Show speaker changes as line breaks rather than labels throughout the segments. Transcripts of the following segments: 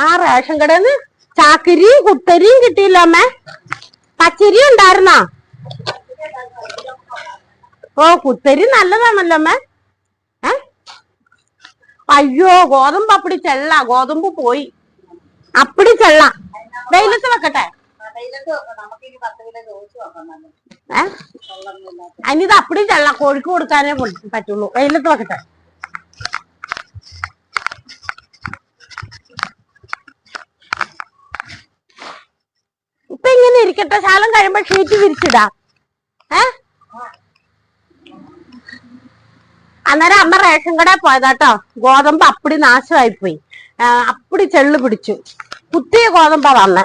ആ റേഷൻ കടന്ന് ചാക്കരിയും കുത്തരിയും കിട്ടിയില്ല അമ്മേ. പച്ചരി ഉണ്ടായിരുന്നോ? ഓ കുത്തരി നല്ലതാണല്ലോ അമ്മേ. അയ്യോ ഗോതമ്പ് അപ്പടി ചെള്ള. ഗോതമ്പ് പോയി. അപ്പടി ചെള്ള. വെയിലത്ത് വെക്കട്ടെ. ഏ? അതിനിത് അപ്പടി ചെള്ള. കോഴിക്ക് കൊടുക്കാനേ പറ്റുള്ളൂ. വെയിലത്ത് വെക്കട്ടെ ഇപ്പൊ ഇരിക്കട്ടെ ശാലം കഴിയുമ്പോ ഷീറ്റ് വിരിച്ചിടാ. ഏ? അന്നേരം അമ്മ റേഷൻ കടയിൽ പോയതാട്ടോ. ഗോതമ്പ് അപ്പടി നാശമായി പോയി അപ്പടി ചെള്ളു പിടിച്ചു. കുത്തിയ ഗോതമ്പ വന്നെ.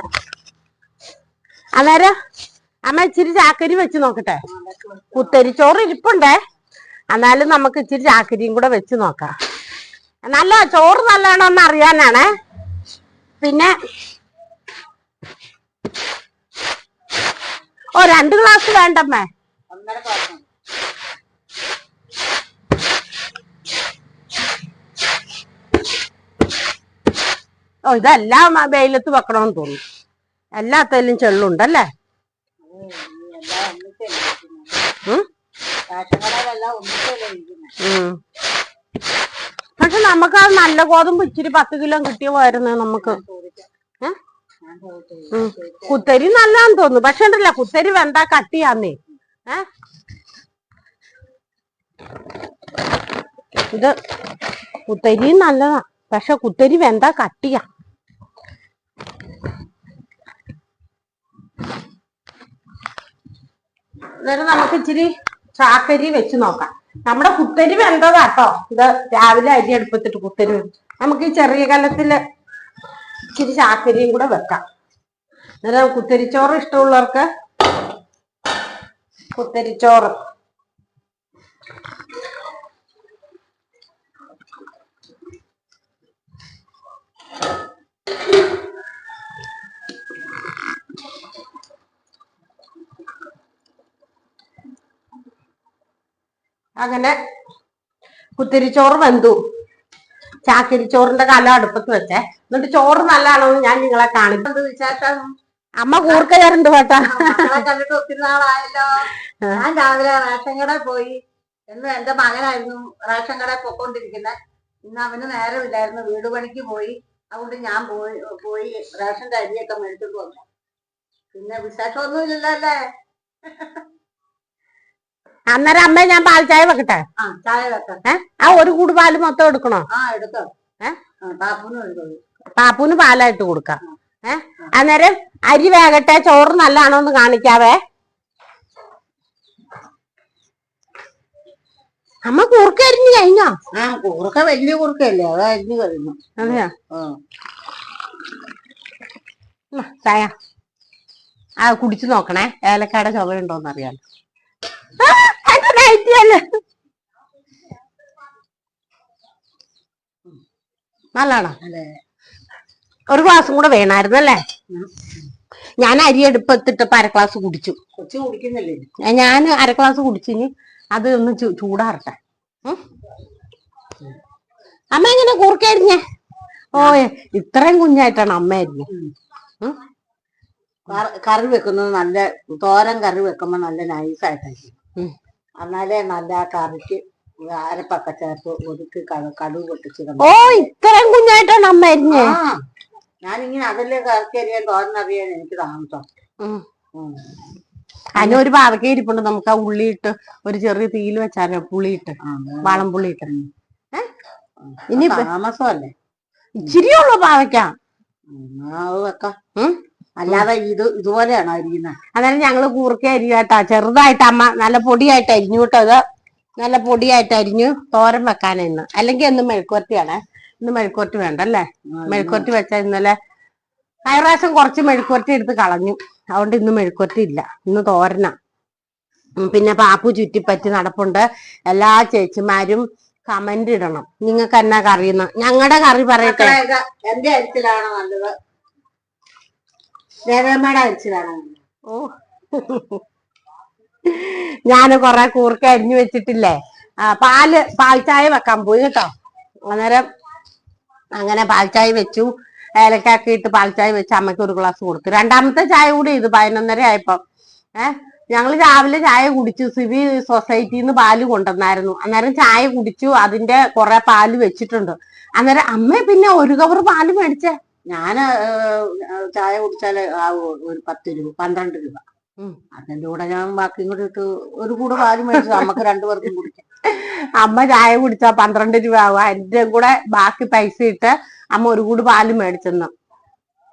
അന്നേരം അമ്മ ഇച്ചിരി ചാക്കരി വെച്ച് നോക്കട്ടെ. കുത്തരിച്ചോറ് ഇരിപ്പുണ്ടേ. എന്നാലും നമുക്ക് ഇച്ചിരി ചാക്കരിയും കൂടെ വെച്ച് നോക്കാം. നല്ല ചോറ് നല്ലതാണോ എന്ന് അറിയാനാണേ. പിന്നെ ഓ രണ്ട് ഗ്ലാസ് വേണ്ടമ്മേ.
ക്ലാസ്
ഓ ഇതെല്ലാം വെയിലത്ത് വെക്കണമെന്ന് തോന്നുന്നു. എല്ലാത്തേലും ചെള്ളുണ്ടല്ലേ? പക്ഷെ നമുക്ക് അത് നല്ല ഗോതമ്പ് ഇച്ചിരി പത്ത് കിലോ കിട്ടിയ പോയിരുന്നു നമുക്ക്
ചോദിക്കാം
ഏ?
ഞാൻ ചോദിച്ചു
ഉം. കുത്തരി നല്ലാന്ന് തോന്നുന്നു. പക്ഷെ ഉണ്ടല്ല കുത്തരി വെന്താ കട്ടിയാന്നേ. ഏ? ഇത് കുത്തരി നല്ലതാ. പക്ഷെ കുത്തരി വെന്താ കട്ടിയാ. അന്നേരം നമുക്ക് ഇച്ചിരി ചാക്കരി വെച്ച് നോക്കാം. നമ്മുടെ കുത്തരി വെന്തതാട്ടോ. ഇത് രാവിലെ അരി അടുപ്പത്തിട്ട് കുത്തരി നമുക്ക് ഈ ചെറിയ കലത്തിൽ ഇച്ചിരി ചാക്കരിയും കൂടെ വെക്കാം. അന്നേരം കുത്തരിച്ചോറ് ഇഷ്ടമുള്ളവർക്ക് കുത്തരിച്ചോറ്. അങ്ങനെ കുത്തിരിച്ചോറ് വെന്തു. ചാക്കരിച്ചോറിന്റെ കല അടുപ്പത്ത് വെച്ചേ. എന്നിട്ട് ചോറ് നല്ലതാണോന്ന് ഞാൻ നിങ്ങളെ
കാണിക്കുന്നത് വിശേഷം?
അമ്മ കൂർക്ക ചേരണ്ട് കേട്ടാ.
കണ്ടിട്ട് ഒത്തിരി നാളായല്ലോ. ഞാൻ രാവിലെ റേഷൻ കടയിൽ പോയി. എന്ന് എന്റെ മകനായിരുന്നു റേഷൻ കടയിൽ പൊക്കോണ്ടിരിക്കുന്നത് ഇന്ന് അവന് നേരമില്ലായിരുന്നു. വീട് പണിക്ക് പോയി. അതുകൊണ്ട് ഞാൻ പോയി പോയി റേഷന്റെ അരിയൊക്കെ മേടിച്ചിട്ട് വന്നു. പിന്നെ വിശേഷമൊന്നുമില്ലല്ലോ അല്ലേ?
അന്നേരം അമ്മ ഞാൻ പാൽ ചായ വെക്കട്ടെ?
ആ
ഒരു കൂട് പാൽ മൊത്തം എടുക്കണോ?
പാപ്പൂന്
പാലായിട്ട് കൊടുക്കാം. ഏഹ് അന്നേരം അരി വേകട്ടെ? ചോറ് നല്ലതാണോ എന്ന് കാണിക്കാവേ. അമ്മ കൂർക്ക അരിഞ്ഞു കഴിഞ്ഞോ?
ആ കുറുക്ക വലിയ കുറുക്കല്ലേ അത് അരിഞ്ഞു കഴിഞ്ഞു.
അതെയാ?
ആ.
ഉം, ചായ. ആ കുടിച്ചു നോക്കണേ. ഏലക്കാടെ ചുവയുണ്ടോന്ന് അറിയാലോ ആ, എന്റെ nighty അല്ലേ? നല്ലതാണോ? ഒരു ഗ്ലാസും കൂടെ
ഉം.
ഞാൻ അരി എടുപ്പത്തിട്ട് അര ഗ്ലാസ് കുടിച്ചു. ഞാൻ അര ഗ്ലാസ് കുടിച്ചിന് അത് ഒന്ന് ചൂടാറട്ടെ. അമ്മ എങ്ങനെ കൂർക്കരിഞ്ഞേ ഓ ഇത്രയും കുഞ്ഞായിട്ടാണ് അമ്മ അരിഞ്ഞേ
കറി- വെക്കുന്നത് നല്ല തോരൻ കറി വെക്കുമ്പോ നല്ല നൈസായിട്ടായിരിക്കും. എന്നാലേ നല്ല കറിക്ക് അരപ്പൊക്കെ ചേർത്ത് ഒതുക്കി കടു കടുവ് പൊട്ടിച്ചിടണം
ഓ ഇത്രയും കുഞ്ഞായിട്ടാണ് അമ്മ അരിഞ്ഞേ?
ഞാനിങ്ങനെ അതല്ലേ കറക്കി അറിയാൻ തോന്നറിയാൻ എനിക്ക് താമസം.
അതിന് ഒരു പാവക്ക ഇരിപ്പുണ്ട്. നമുക്ക് ആ ഉള്ളിയിട്ട് ഒരു ചെറിയ തീയിൽ വെച്ചാലോ പുളിയിട്ട് വാളം പുളിയിട്ട്?
ഇനി താമസമല്ലേ?
ഇച്ചിരിയുള്ളൂ പാവയ്ക്ക.
വെക്കാം. അല്ലാതെ ഇത് ഇതുപോലെയാണോ അരിയുന്നത്
അന്നേരം ഞങ്ങൾ കൂർക്ക അരിയാട്ടാ ചെറുതായിട്ട് അമ്മ നല്ല പൊടിയായിട്ട് അരിഞ്ഞു കേട്ടോ അത് നല്ല പൊടിയായിട്ട് അരിഞ്ഞു തോരൻ വെക്കാനായിരുന്നു അല്ലെങ്കിൽ ഇന്ന് മെഴുക്കുവരട്ടിയാണേ. ഇന്ന് മെഴുക്കുവരട്ടി വേണ്ടല്ലേ? മെഴുക്കുവരട്ടി വെച്ചാൽ ഇന്നലെ പ്രാവശ്യം കുറച്ച് മെഴുക്കുവരട്ടി എടുത്ത് കളഞ്ഞു. അതുകൊണ്ട് ഇന്ന് മെഴുക്കുവരട്ടി ഇല്ല. ഇന്ന് തോരന. പിന്നെ പാപ്പു ചുറ്റിപ്പറ്റി നടപ്പുണ്ട്. എല്ലാ ചേച്ചിമാരും കമന്റ് ഇടണം. നിങ്ങൾക്ക് എന്നാ കറിയുന്ന ഞങ്ങളുടെ കറി പറയട്ടെ.
എന്റെ അരിച്ചിലാണോ നല്ലത്? ദേവമ്മയുടെ അരിച്ചിലാണോ നല്ലത്
ഓ. ഞാൻ കൊറേ കൂർക്ക അരിഞ്ഞു വെച്ചിട്ടില്ലേ. ആ പാൽ പാൽ ചായ വെക്കാൻ പോയി കേട്ടോ. അന്നേരം അങ്ങനെ പാൽ ചായ വെച്ചു. ഏലക്കാക്കി ഇട്ട് പാൽച്ചായ വെച്ച് അമ്മയ്ക്ക് ഒരു ഗ്ലാസ് കൊടുത്തു. രണ്ടാമത്തെ ചായ കൂടി ഇത് പതിനൊന്നര ആയപ്പോ. ഏഹ് ഞങ്ങൾ രാവിലെ ചായ കുടിച്ചു. സിവി സൊസൈറ്റിയിൽ നിന്ന് പാൽ കൊണ്ടുവന്നായിരുന്നു. അന്നേരം ചായ കുടിച്ചു. അതിന്റെ കുറെ പാൽ വെച്ചിട്ടുണ്ട്. അന്നേരം അമ്മ പിന്നെ ഒരു കവർ പാൽ മേടിച്ചേ.
ഞാൻ ചായ കുടിച്ചാൽ ആ ഒരു പത്ത് രൂപ പന്ത്രണ്ട് രൂപ. അതിന്റെ കൂടെ ഞാൻ ബാക്കിയും കൂടി ഇട്ട് ഒരു കൂടെ പാൽ മേടിച്ചു നമുക്ക് രണ്ടുപേർക്കും കുടിക്കാം.
അമ്മ ചായ കുടിച്ചാ പന്ത്രണ്ട് രൂപ ആവും. അതിന്റെ കൂടെ ബാക്കി പൈസ ഇട്ട് അമ്മ ഒരു കൂട് പാൽ മേടിച്ചെന്നു.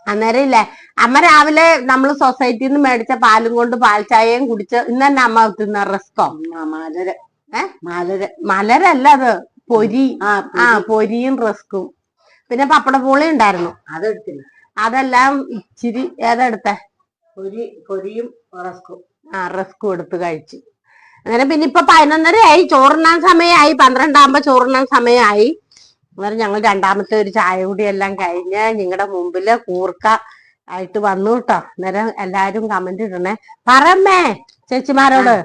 അന്നേരം ഇല്ലേ അമ്മ രാവിലെ നമ്മൾ സൊസൈറ്റിയിൽ നിന്ന് മേടിച്ച പാലും കൊണ്ട് പാൽ ചായയും കുടിച്ച് ഇന്ന് തന്നെ അമ്മ തിന്ന റെസ്കോ?
മലര.
ഏ?
മലര.
മലരല്ല അത്. പൊരി.
ആ
പൊരിയും റസ്കും. പിന്നെ പപ്പട പപ്പടപ്പൂളി ഉണ്ടായിരുന്നു.
അതെടുത്തില്ല
അതെല്ലാം ഇച്ചിരി ഏതെടുത്തേ
പൊരി പൊരിയും റസ്കും
ആ റസ്കും എടുത്ത് കഴിച്ചു. അങ്ങനെ പിന്നെ ഇപ്പൊ പതിനൊന്നര ആയി. ചോറുണ്ണാൻ സമയമായി. പന്ത്രണ്ടാകുമ്പോ ചോറുണ്ണാൻ സമയമായി. അന്നേരം ഞങ്ങൾ രണ്ടാമത്തെ ഒരു ചായ കൂടി എല്ലാം കഴിഞ്ഞ് നിങ്ങളുടെ മുമ്പിൽ കൂർക്ക ആയിട്ട് വന്നു കേട്ടോ. അന്നേരം എല്ലാരും കമന്റ് ഇടണേ. പറമ്മേ ചേച്ചിമാരോട്.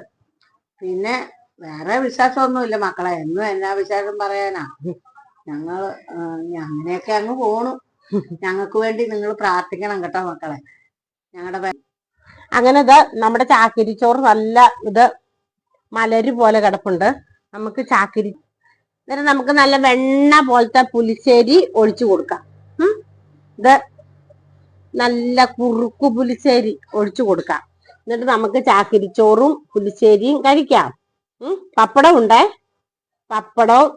പിന്നെ വേറെ വിശ്വാസമൊന്നുമില്ല മക്കളെ. എന്നും എന്നാ വിശ്വാസം പറയാനാ? ഞങ്ങൾ ആ, അങ്ങനെയൊക്കെ അങ്ങ് പോണു. ഞങ്ങൾക്ക് വേണ്ടി നിങ്ങൾ പ്രാർത്ഥിക്കണം കേട്ടോ മക്കളെ. ഞങ്ങളുടെ
അങ്ങനെ ഇത് നമ്മുടെ ചാക്കിരിച്ചോറ് നല്ല ഇത് മലരി പോലെ കിടപ്പുണ്ട്. നമുക്ക് ചാക്കിരി അന്നേരം നമുക്ക് നല്ല വെണ്ണ പോലത്തെ പുലിശ്ശേരി ഒഴിച്ചു കൊടുക്കാം. ഇത് നല്ല കുറുക്കു പുലിശ്ശേരി ഒഴിച്ചു കൊടുക്കാം. എന്നിട്ട് നമുക്ക് ചാക്കിരിച്ചോറും പുലിശ്ശേരിയും കഴിക്കാം. പപ്പടം ഉണ്ടേ? പപ്പടവും